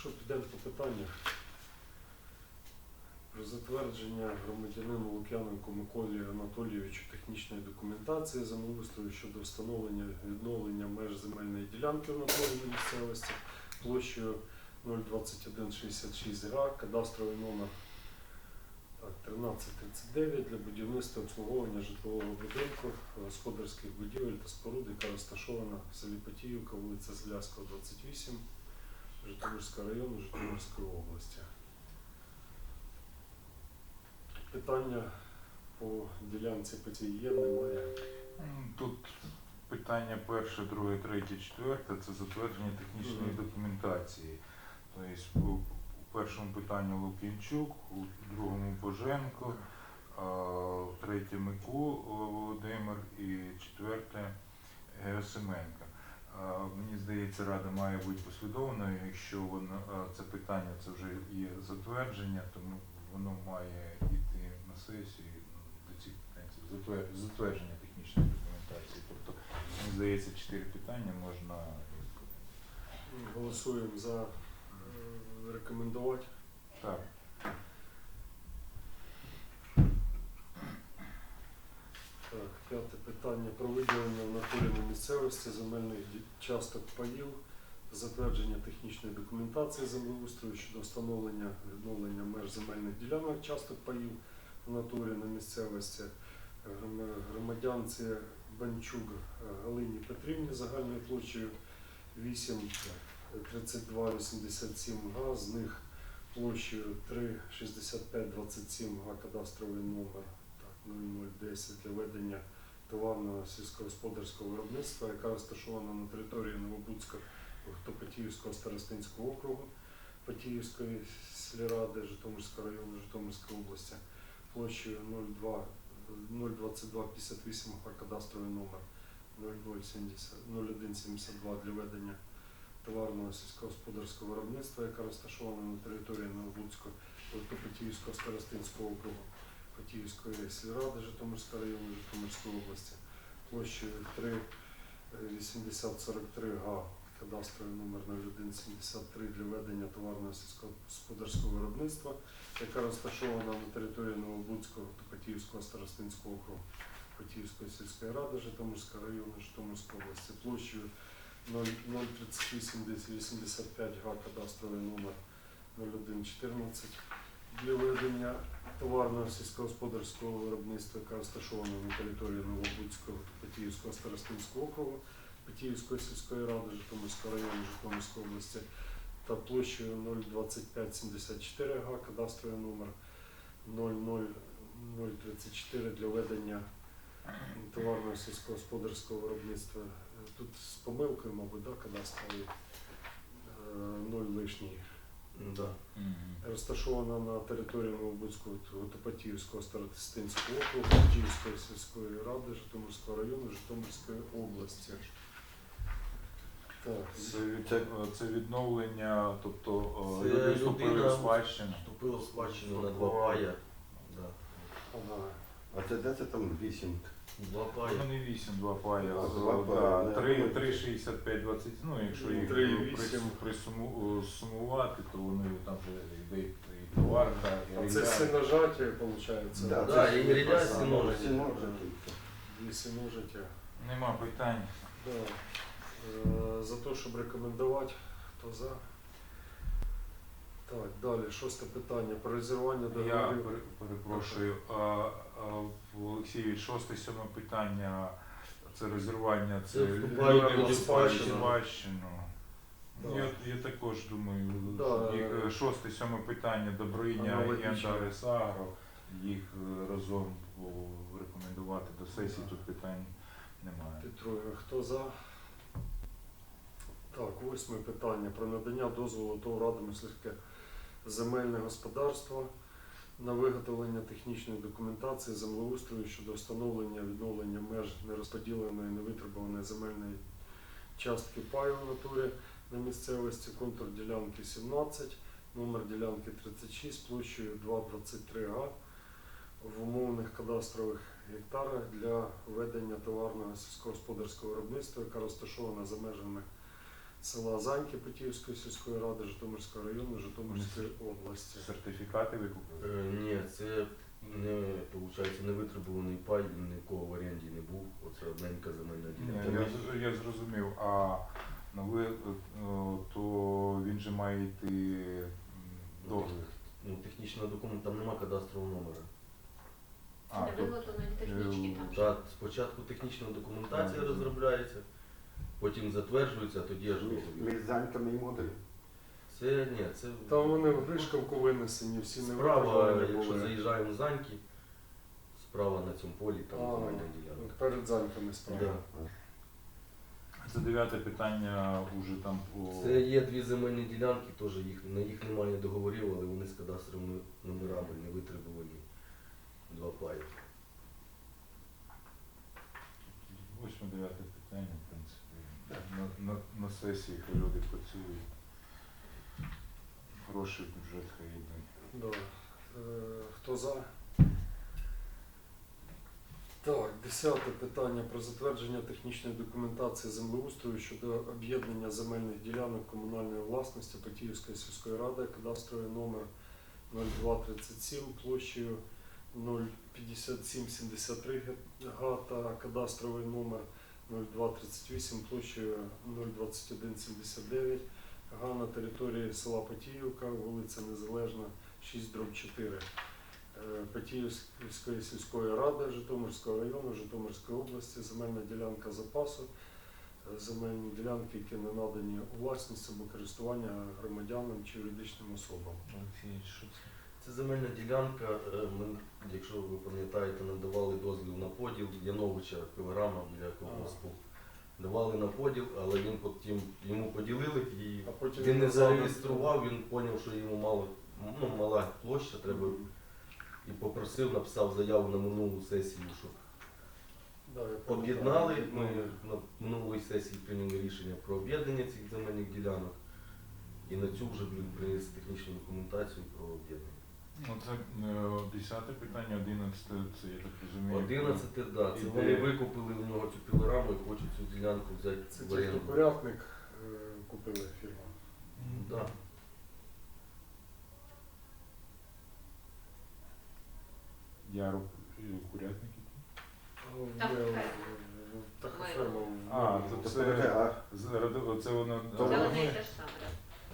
що підемо по питаннях? Про затвердження громадянину Лук'яненку Миколі Анатолійовичу технічної документації землеустрою щодо встановлення відновлення меж земельної ділянки в натурі місцевості площею 02166 га, кадастровий номер 1339 для будівництва обслуговування житлового будинку, господарських будівель та споруд, яка розташована в селі Потіївка, вулиця Зляського, 28, Житомирського району, Житомирської області. Питання по ділянці Потій є, немає. Тут питання перше, друге, третє, четверте це затвердження технічної документації. Тобто у, першому питанні Лукінчук, у другому Боженко, третє Мику Володимир і четверте Герасименко. Мені здається, рада має бути послідовною. Якщо воно це питання це вже є затвердження, тому воно має йти на сесію ну, до цих питань це затвердження технічної документації. Тобто, мені здається, чотири питання можна Голосуємо за рекомендувати. так. Так, п'яте питання. Про виділення в натурі на місцевості земельних часток паїв, затвердження технічної документації землеустрою щодо встановлення відновлення меж земельних ділянок часток паїв в натурі на місцевості. Громадянці Банчук Галині Петрівні загальною площею 8 32 87 га, з них площею 3 65 27 га кадастровий номер так, 0010 для ведення товарного сільськогосподарського виробництва, яка розташована на території Новобудського Топотіївського старостинського округу Потіївської сільради Житомирського району Житомирської області площею 02 022 58 га кадастровий номер 0070 0172 для ведення товарного сільськогосподарського виробництва, яка розташована на території Новобудського Топотіївського старостинського округу Потіївської сільради Житомирського району Житомирської області. Площею 3 8043 га кадастровий номер 0173 для ведення товарного сільськогосподарського виробництва, яка розташована на території Новобудського та Потіївського старостинського округу. Потіївської сільської ради Житомирського району Житомирської області. Площею 03885 га кадастровий номер 0114 для ведення товарного сільськогосподарського виробництва, яка розташована на території Новобудського та Потіївського старостинського округу Потіївської сільської ради Житомирського району Житомирської області та площею 02574 га кадастровий номер 00034 для ведення товарного сільськогосподарського виробництва. Тут з помилкою, мабуть, да, кадастровий е, ноль лишній. Да. Розташована на території Новобудського Топотіївського старостинського округу, Потіївської сільської ради, Житомирського району, Житомирської області. Так, Це, від- е, це відновлення, тобто Це е, люди вступили людина- в спадщину. Вступила в спадщину на два пая. Да. ага. А це де це там вісім? Два Ну пая. не 8, 2 пая, А, два да, ну, 3, я 3, 65, 20, ну якщо їх Три, вісім. присуму- сумувати, то вони там вже йде і товарка, і А це синожаття, виходить? Да, Да, це і не синожики. Дві синожаття. Нема питань. Да. Е, За те, щоб рекомендувати, хто за? Далі, шосте питання. Про розірвання Я договорів. пере- перепрошую, а, а, Олексійович, шосте сьоме питання, це розірвання, це Це вступають люди в в спадщину. спадщину. Да. Я, я також думаю, Да. їх е, шосте, сьоме питання Добриня і Аналогічно. Антарес Агро, їх е, разом о, рекомендувати до сесії, тут питань немає. Підтримую. Хто за? Так, восьме питання. Про надання дозволу ТОВ Радомишльське земельне господарство на виготовлення технічної документації землеустрою щодо встановлення відновлення меж нерозподіленої невитребуваної земельної частки паю в натурі на місцевості, контур ділянки 17, номер ділянки 36, площею 2,23 га в умовних кадастрових гектарах для ведення товарного сільськогосподарського виробництва, яка розташована за межами села Заньки Путівської сільської ради Житомирського району Житомирської області. Сертифікати ви купили? Е, Ні, це не, виходить, не витребуваний пай, він ні в кого в оренді не був. Оце одненька земельна Ні, ділянка. я, з- я зрозумів. А ну, ви, е, то він же має йти м, договір. Ну, технічного документу, там нема кадастрового номера. А, Не то, виготовлені технічні там. Та, спочатку технічна документація розробляється, потім затверджується, а тоді аж договір. Між замками і модулі. Це ні, це Там вони в Гришковку винесені, всі не справа, якщо були. заїжджаємо в Заньки, справа на цьому полі, там А, земельна ділянка. Перед Заньками справа. Да. це дев'яте питання уже там по Це є дві земельні ділянки, теж їх, на їх немає договорів, але вони з кадастровими номерами не витребувані. Два паї. восьме дев'яте питання, в принципі. На, на, на сесії хай люди працюють. Гроші в бюджет хай йдуть. Да. Е, Хто за? Так, десяте питання про затвердження технічної документації землеустрою щодо об'єднання земельних ділянок комунальної власності Потіївської сільської ради, кадастровий номер 0237 площею 05773 га та кадастровий номер 0238 площею 02179 га на території села Потіївка, вулиця Незалежна, 6 дроб 4. Е, Потіївської сільської ради Житомирського району, Житомирської області, земельна ділянка запасу, е, земельні ділянки, які не надані у власність або користування громадянам чи юридичним особам. Що це? Це земельна ділянка, е, ми, якщо ви пам'ятаєте, надавали дозвіл на поділ Яновича Пилорама біля колгоспу. Давали на поділ, але він потім йому поділили і А потім він не зареєстрував, він зрозумів, що йому мало ну, мала площа, треба і попросив, написав заяву на минулу сесію, щоб Да, я пам'ятаю. об'єднали. Ми на минулої сесії прийняли рішення про об'єднання цих земельних ділянок. І на цю вже будуть принести технічну документацію про об'єднання. Ну, це е, десяте питання, одинадцяте, це я так розумію. Одинадцяте, да, це Іде. вони викупили у нього цю пілораму і хочуть цю ділянку взяти Це в ті, хто оренду. порядник е, купили фірму. М, Да. Яру е, курятники. Там Є, ферма. е, Така ферма. А, то Це таке, а З- ради- Оце воно. Це воно- одне і те ж саме.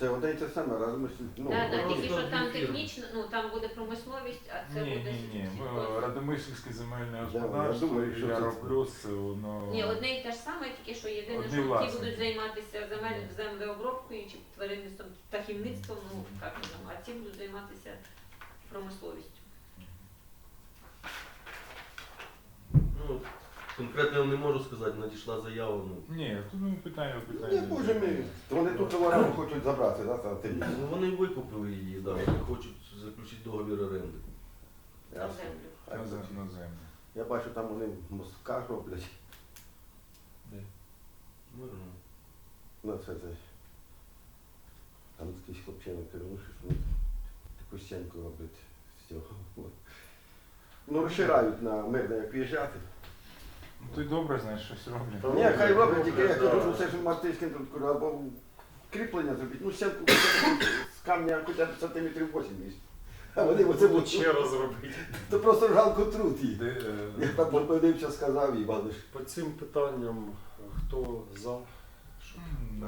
Це одне і те саме, разом із ну, Да, да, тільки що там технічно, ну там буде промисловість, а це Ні, буде ні, ні. сільськогосподарство. Радомишльське земельне я господарство думаю, що це- роблю це воно. Ні, одне і те ж саме, тільки що єдине, Одні що ті власники. будуть займатися земель, землеобробкою чи тваринництвом, птахівництвом, ну як воно, а ті будуть займатися промисловістю. Ну, конкретно я не можу сказати, надійшла заява. Ну, Ні, тут ну, питання питання. Ні, боже мій, вони тут товарами хочуть забрати, да, та ти. ну вони викупили її, да, вони хочуть заключити договір оренди. На Ясно. землю. На, на землю. Я бачу, там вони мостка роблять. Мирно. Ну, це це. Там якийсь хлопчина кернув, що вони таку стінку роблять з цього. Ну, розширають на мирне, як в'їжджати. Ну ти добре знаєш, щось роблять. Ні, хай роблять, тільки я кажу, що це ж мартирським тут кажу, або кріплення зробити. Ну, стінку з камня хоча б сантиметрів 80. А вони оце будуть. ще раз робити. То просто жалко труд. Де, е, Я там подивився, сказав Івануш. По цим питанням, хто за, щоб ну.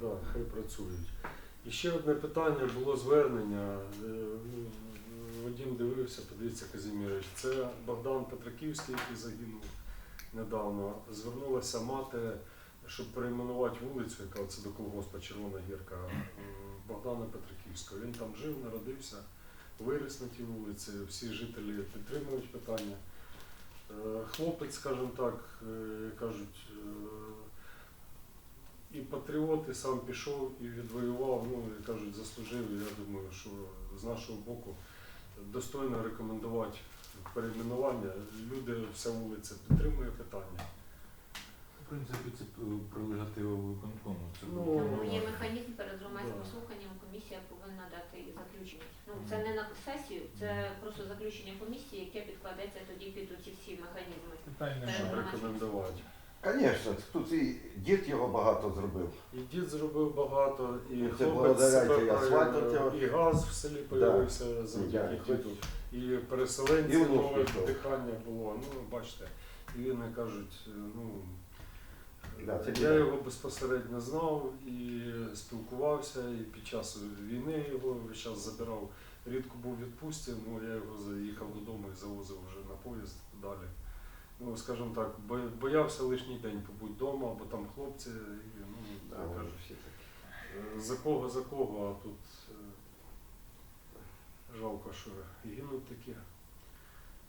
Да, хай працюють. І ще одне питання було звернення. Е, Вадим дивився, подивіться Казімірович. Це Богдан Петраківський, який загинув недавно. Звернулася мати, щоб перейменувати вулицю, яка це до колгоспа Червона Гірка Богдана Петраківського. Він там жив, народився, виріс на тій вулиці. Всі жителі підтримують питання. Е, Хлопець, скажімо так, е, кажуть, е, і патріот, і сам пішов і відвоював, ну і кажуть, заслужив. Я думаю, що з нашого боку достойно рекомендувати перейменування. Люди, вся вулиця підтримує питання. В принципі, це е, виконкому. Це Ну, є механізм перед громадським Да. слуханням, комісія повинна дати заключення. Ну це не на сесію, це просто заключення комісії, яке підкладеться тоді під ці всі механізми. Питань Е, Щоб рекомендувати. Звісно, тут і дід його багато зробив. І дід зробив багато, і Це хлопець благодаря себе цій асфальту проявив, цього. і газ в селі появився завдяки Да, діду. І переселенці І внук нове пішов. дихання було. Ну, бачите, і він як кажуть, ну Да, це я біда. його безпосередньо знав і спілкувався, і під час війни його весь час забирав. Рідко був відпустці, ну я його заїхав додому і завозив вже на поїзд далі. Ну, скажімо так, бо- боявся лишній день побути вдома, бо там хлопці, і, ну, кажуть, всі такі. Е, За кого, за кого, а тут е, жалко, що гинуть такі.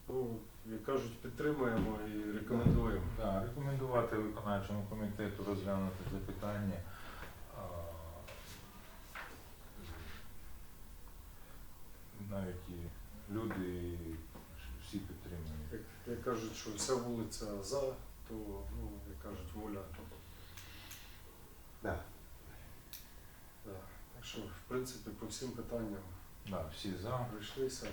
Ну, як кажуть, підтримуємо і рекомендуємо. Да, рекомендувати виконавчому комітету розглянути це питання. Навіть і люди і всі підтримують. Як, кажуть, що вся вулиця за, то, ну, як кажуть, воля. Да. Да. Так що, в принципі, по всім питанням Да, всі за. прийшлися. Да.